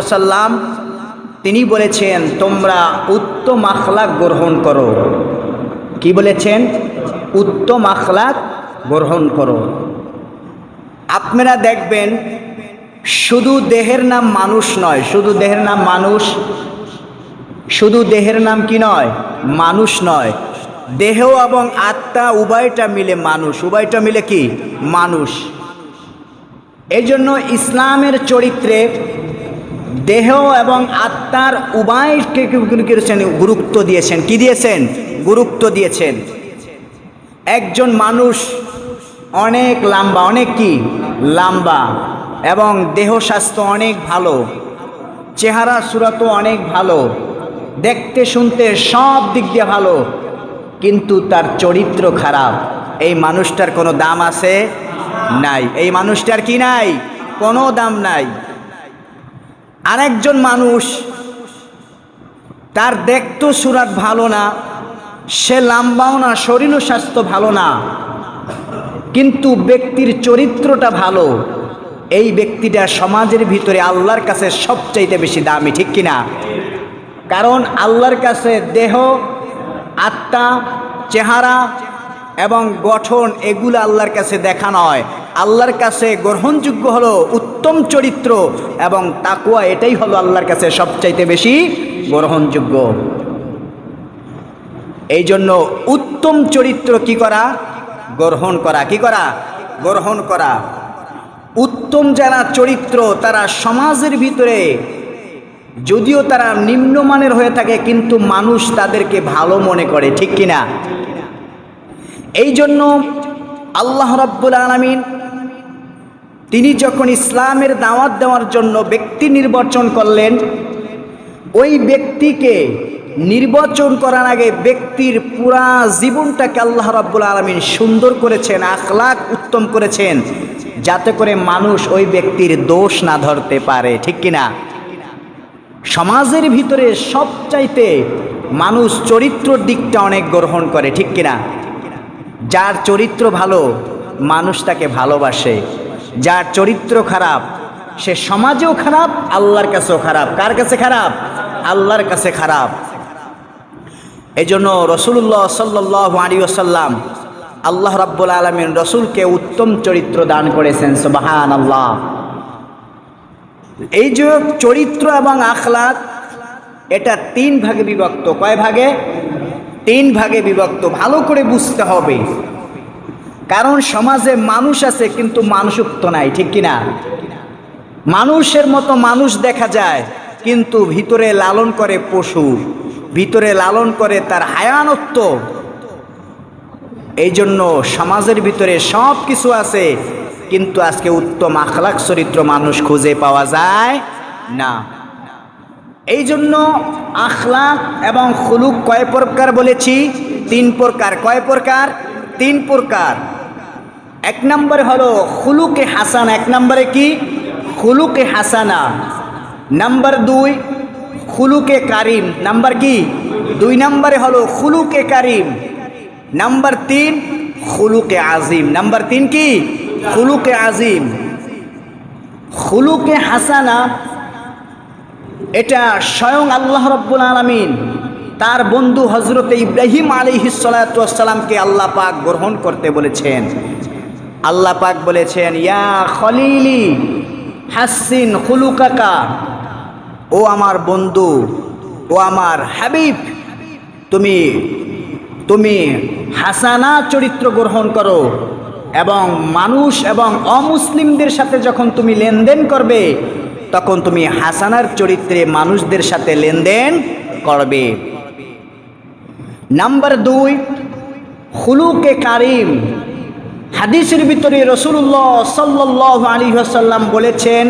সাল্লাম, তিনি বলেছেন, তোমরা উত্তম আখলাক গ্রহণ করো। কি বলেছেন? উত্তম আখলাক গ্রহণ করো। আপনারা দেখবেন, শুধু দেহের নাম মানুষ নয়, শুধু দেহের নাম মানুষ, শুধু দেহের নাম কি নয়? মানুষ নয়। দেহ এবং আত্মা উভয়টা মিলে মানুষ। উভয়টা মিলে কি? মানুষ। এই জন্য ইসলামের চরিত্রে দেহ এবং আত্মার উভয়কে করেছেন গুরুত্ব দিয়েছেন। কি দিয়েছেন? গুরুত্ব দিয়েছেন। একজন মানুষ অনেক লম্বা, অনেক কি? লম্বা। এবং দেহ স্বাস্থ্য অনেক ভালো। চেহারা সুরতও অনেক ভালো। দেখতে, শুনতে সব দিক দিয়ে ভালো। কিন্তু তার চরিত্র খারাপ। এই মানুষটার কোনো দাম আছে? নাই। এই মানুষটার কি নাই? কোনো দাম নাই। আরেকজন মানুষ, তার দেখতো সুরাত ভালো না, সে লাম্বাও না শরীর স্বাস্থ্য ভালো না। কিন্তু ব্যক্তির চরিত্রটা ভালো। এই ব্যক্তিটা সমাজের ভিতরে আল্লাহর কাছে সবচাইতে বেশি দামি, ঠিক কিনা কারণ আল্লাহর কাছে দেহ, আত্মা, চেহারা এবং গঠন এগুলো আল্লাহর কাছে দেখা নয়। আল্লাহর কাছে গ্রহণযোগ্য হলো উত্তম চরিত্র এবং তাকুয়া এটাই হলো আল্লাহর কাছে সবচাইতে বেশি গ্রহণযোগ্য। এই জন্য উত্তম চরিত্র কি করা? গ্রহণ করা। কি করা? গ্রহণ করা। উত্তম যারা চরিত্র, তারা সমাজের ভিতরে যদিও তারা নিম্নমানের হয়ে থাকে, কিন্তু মানুষ তাদেরকে ভালো মনে করে, ঠিক কিনা? এই জন্য আল্লাহ রব্বুল আলমিন তিনি যখন ইসলামের দাওয়াত দেওয়ার জন্য ব্যক্তি নির্বাচন করলেন, ওই ব্যক্তিকে নির্বাচন করার আগে ব্যক্তির পুরা জীবনটাকে আল্লাহ রাব্বুল আলমিন সুন্দর করেছেন আখলাক উত্তম করেছেন, যাতে করে মানুষ ওই ব্যক্তির দোষ না ধরতে পারে, ঠিক কিনা? সমাজের ভিতরে সবচাইতে মানুষ চরিত্রর দিকটা অনেক গ্রহণ করে, ঠিক কিনা? যার চরিত্র ভালো, মানুষ তাকে ভালোবাসে। যার চরিত্র খারাপ, সে সমাজেও খারাপ, আল্লাহর কাছেও খারাপ। কার কাছে খারাপ? আল্লাহর কাছে খারাপ। এই জন্য রসুল্লাহ সাল্লাহ আলী আল্লাহ রাব্বুল আলমিন রসুলকে উত্তম চরিত্র দান করেছেন সুবাহান আল্লাহ এই যে চরিত্র এবং আখলাক, এটা তিন ভাগে বিভক্ত। কয় ভাগে? তিন ভাগে বিভক্ত। ভালো করে বুঝতে হবে। কারণ সমাজে মানুষ আছে, কিন্তু মানুষত্ব নাই, ঠিক কিনা? মানুষের মতো মানুষ দেখা যায়, কিন্তু ভিতরে লালন করে পশু, ভিতরে লালন করে তার হায়ানত্ব। এই জন্য সমাজের ভিতরে সব কিছু আছে, কিন্তু আজকে উত্তম আখলাক চরিত্র মানুষ খুঁজে পাওয়া যায় না। এই জন্য আখলাক এবং খুলুক কয় প্রকার বলেছি? তিন প্রকার। কয় প্রকার? তিন প্রকার। এক নম্বরে হলো খুলুকে হাসান, এক নম্বরে কি? খুলুকে হাসানা। নাম্বার দুই, খুলুকে কারিম। নাম্বার কি? দুই নম্বরে হলো খুলুকে কারিম। নাম্বার তিন, খুলুকে আজিম। নাম্বার তিন কি? খুলুকে আজিম। খুলুকে হাসানা, এটা স্বয়ং আল্লাহ রব্বুল আলমিন তার বন্ধু হজরত ইব্রাহিম আলী হিসালাতামকে আল্লাহ পাক গ্রহণ করতে বলেছেন। আল্লাহ পাক বলেছেন, ইয়া খলিলি, হাসিন খুলুকাকা, ও আমার বন্ধু, ও আমার হাবিব, তুমি তুমি হাসানা চরিত্র গ্রহণ করো এবং মানুষ এবং অমুসলিমদের সাথে যখন তুমি লেনদেন করবে, তখন তুমি হাসানার চরিত্রে মানুষদের সাথে লেনদেন করবে। নাম্বার দুই হুলুকে কারিম হাদিসের ভিতরে রসুল্লাহ সাল্লাহ আলী আসাল্লাম বলেছেন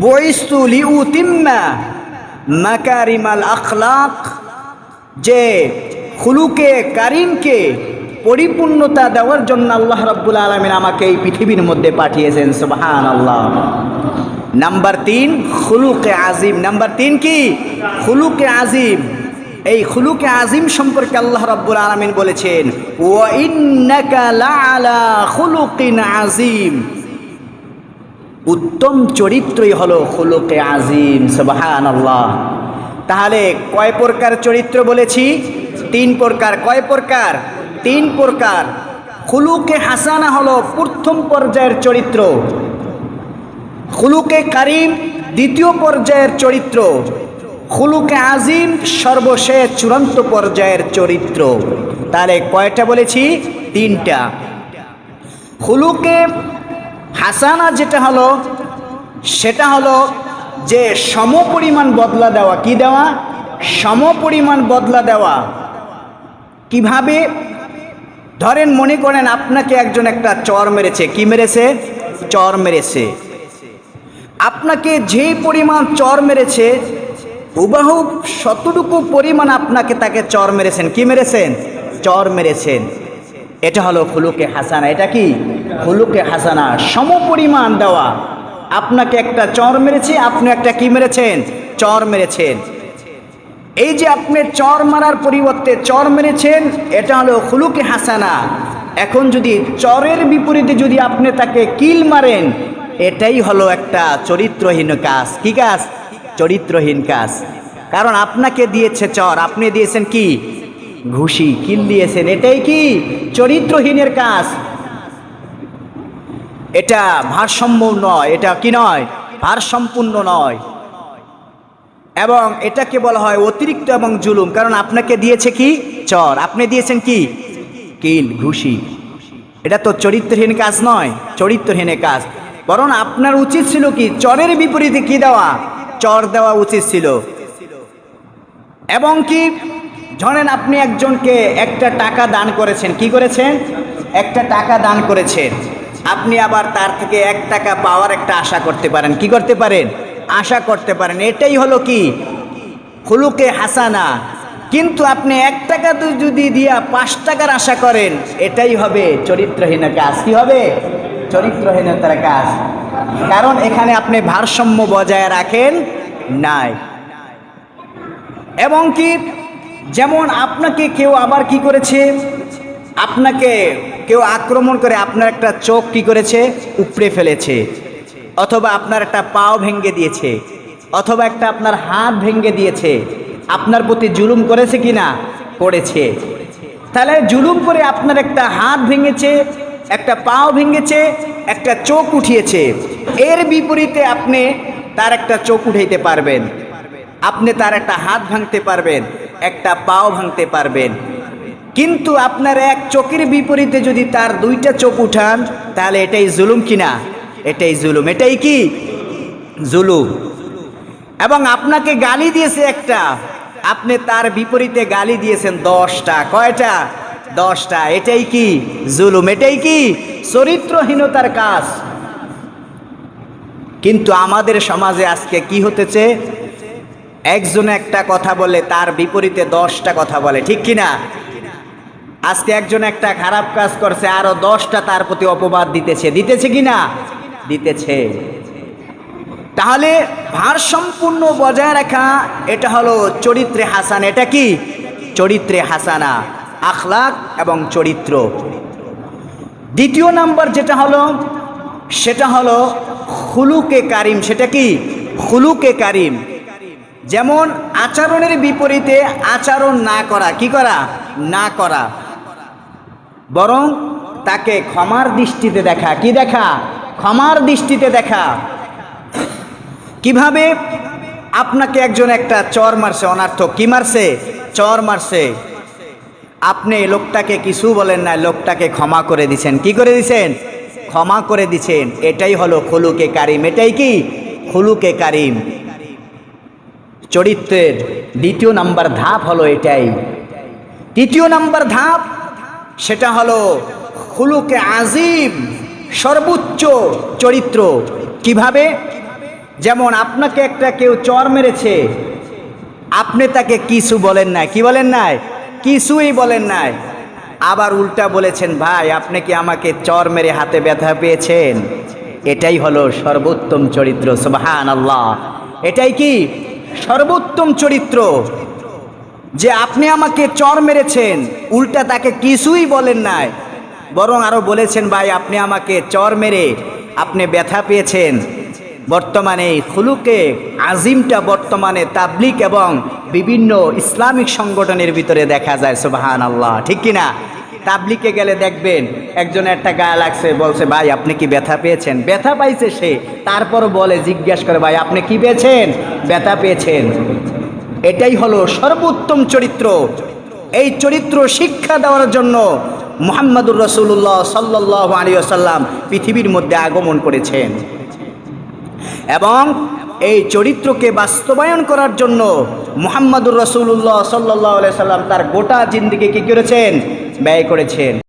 বইস্তু লিউ তিম্মা মাকারিমাল আখলাক যে হুলুকে কারিমকে পরিপূর্ণতা দেওয়ার জন্য আল্লাহ রাব্বুল আলমিন আমাকে এই পৃথিবীর মধ্যে পাঠিয়েছেন সুবাহান আল্লাহ নাম্বার তিন, খুলুকে আজিম। নাম্বার তিন কি? খুলুকে আজিম। এই খুলুকে আজিম সম্পর্কে আল্লাহ রাব্বুল আলমিন বলেছেন ও আজিম। উত্তম চরিত্রই হলো হুলুকে আজিম সুবাহান আল্লাহ তাহলে কয় প্রকার চরিত্র বলেছি? তিন প্রকার। কয় প্রকার? তিন প্রকার। হুলুকে হাসানা হলো প্রথম পর্যায়ের চরিত্র। হুলুকে কারিম দ্বিতীয় পর্যায়ের চরিত্র। হুলুকে আজিম সর্বশেষ চূড়ান্ত পর্যায়ের চরিত্র। তাহলে কয়টা বলেছি? তিনটা। হুলুকে হাসানা যেটা হলো, সেটা হলো যে সম পরিমাণ বদলা দেওয়া কি দেওয়া? সম পরিমাণ বদলা দেওয়া। কীভাবে? ধরেন মনে করেন আপনাকে একজন একটা চর মেরেছে। কি মেরেছে? চর মেরেছে। আপনাকে যে পরিমাণ চর মেরেছে হুবাহু শতটুকু পরিমাণ আপনাকে তাকে চর মেরেছেন। কি মেরেছেন? চর মেরেছেন। এটা হলো ফুলুকে হাসানা। এটা কি? ফুলুকে হাসানা। সম পরিমাণ দেওয়া। আপনাকে একটা চর মেরেছে, আপনি একটা কি মেরেছেন? চর মেরেছেন। এই যে আপনি চর মারার পরিবর্তে চর মেরেছেন, এটা হলো খুলুকে হাসানা। এখন যদি চরের বিপরীতে যদি আপনি তাকে কিল মারেন, এটাই হলো একটা চরিত্রহীন কাজ। কি কাজ? চরিত্রহীন কাজ। কারণ আপনাকে দিয়েছে চর, আপনি দিয়েছেন কি? ঘুষি। কিল দিয়েছেন? এটাই কি? চরিত্রহীনের কাজ। এটা ভারসাম্য নয়, এটা কি নয়? ভারসম্পূর্ণ নয়। এবং এটাকে বলা হয় অতিরিক্ত এবং জুলুম। কারণ আপনাকে দিয়েছে কি? চর। আপনি দিয়েছেন কি? কিল, ঘুষি। এটা তো চরিত্রহীন কাজ নয় চরিত্রহীন কাজ। বরং আপনার উচিত ছিল কি? চরের বিপরীতে কি দেওয়া? চর দেওয়া উচিত ছিল। এবং কি, ধরেন আপনি একজনকে একটা টাকা দান করেছেন। কি করেছেন? একটা টাকা দান করেছেন। আপনি আবার তার থেকে এক টাকা পাওয়ার একটা আশা করতে পারেন। কি করতে পারেন? আশা করতে পারেন। এটাই হলো কি? হুলুকে হাসানা। কিন্তু আপনি এক টাকা যদি দিয়া পাঁচ টাকার আশা করেন, এটাই হবে চরিত্রহীন কাজ। কি হবে? চরিত্রহীনতার কাজ। কারণ এখানে আপনি ভারসাম্য বজায় রাখেন নাই। এবং কি, যেমন আপনাকে কেউ আবার কি করেছে? আপনাকে কেউ আক্রমণ করে আপনার একটা চোখ কি করেছে? উপড়ে ফেলেছে। অথবা আপনার একটা পাও ভেঙে দিয়েছে। অথবা একটা আপনার হাত ভেঙে দিয়েছে। আপনার প্রতি জুলুম করেছে কি না করেছে। তাহলে জুলুম করে আপনার একটা হাত ভেঙেছে, একটা পাও ভেঙেছে, একটা চোখ উঠিয়েছে। এর বিপরীতে আপনি তার একটা চোখ উঠাইতে পারবেন। আপনি তার একটা হাত ভাঙতে পারবেন, একটা পাও ভাঙতে পারবেন। কিন্তু আপনার এক চোখের বিপরীতে যদি তার দুইটা চোখ উঠান, তাহলে এটাই জুলুম কিনা? এটাই জুলুম। এটাই কি? জুলুম। এবং আপনাকে গালি দিয়েছে একটা। আপনি তার বিপরীতে গালি দিয়েছেন দশটা। কয়টা? দশটা। এটাই কি? জুলুম। এটাই কি? চরিত্রহীনতার কাজ। কিন্তু আমাদের সমাজে আজকে কি হতেছে? একজনে একটা কথা বলে, তার বিপরীতে দশটা কথা বলে, ঠিক কিনা? আজকে একজন একটা খারাপ কাজ করছে, আরও দশটা তার প্রতি অপবাদ দিতেছে। দিতেছে কিনা? দিতেছে। তাহলে ভারসম্পূর্ণ বজায় রাখা, এটা হলো চরিত্রে হাসান, এটা কি? চরিত্রে হাসানা, আখলাক এবং চরিত্র। দ্বিতীয় নাম্বার যেটা হলো, সেটা হলো হুলুকে কারিম, সেটা কি? হুলুকে কারিম। যেমন আচরণের বিপরীতে আচরণ না করা, কি করা? না করা। বরং তাকে ক্ষমার দৃষ্টিতে দেখা। কি দেখা? ক্ষমার দৃষ্টিতে দেখা। কীভাবে? আপনাকে একজন একটা চর মারছে, অনার্থক। কি মারছে? চর মারছে। আপনি লোকটাকে কিছু বলেন না লোকটাকে ক্ষমা করে দিছেন। কি করে দিছেন? ক্ষমা করে দিছেন। এটাই হলো খুলুকে কারিম। এটাই কি? খুলুকে কারিম। চরিত্রের দ্বিতীয় নাম্বার ধাপ হলো এটাই। তৃতীয় নাম্বার ধাপ, সেটা হলো খুলুকে আজিম, সর্বোচ্চ চরিত্র। কীভাবে? যেমন আপনাকে একটা কেউ চর মেরেছে, আপনি তাকে কিছু বলেন নাই? কি বলেন নাই? কিছুই বলেন নাই। আবার উল্টা বলেছেন, ভাই, আপনি কি আমাকে চর মেরে হাতে ব্যথা পেয়েছেন? এটাই হলো সর্বোত্তম চরিত্র সুবহান আল্লাহ এটাই কি? সর্বোত্তম চরিত্র। যে আপনি আমাকে চর মেরেছেন, উল্টা তাকে কিছুই বলেন নাই, বরং আরও বলেছেন, ভাই, আপনি আমাকে চর মেরে আপনি ব্যথা পেয়েছেন। বর্তমানে এই খুলুকে আজিমটা বর্তমানে তাবলিক এবং বিভিন্ন ইসলামিক সংগঠনের ভিতরে দেখা যায় সুবাহান আল্লাহ ঠিক কিনা? তাবলিকে গেলে দেখবেন একজন একটা গায়ে লাগছে, বলছে, ভাই, আপনি কি ব্যথা পেয়েছেন? ব্যথা পাইছে সে, তারপর বলে, জিজ্ঞেস করে, ভাই, আপনি কি পেয়েছেন? ব্যথা পেয়েছেন। এটাই হলো সর্বোত্তম চরিত্র। এই চরিত্র শিক্ষা দেওয়ার জন্য মোহাম্মদুর রসুল্লাহ সাল্লাহ আলী আসাল্লাম পৃথিবীর মধ্যে আগমন করেছেন। এবং এই চরিত্রকে বাস্তবায়ন করার জন্য মোহাম্মদুর রসুল্লাহ সাল্লাহ সাল্লাম তার গোটা জিন্দিকে কী করেছেন? ব্যয় করেছেন।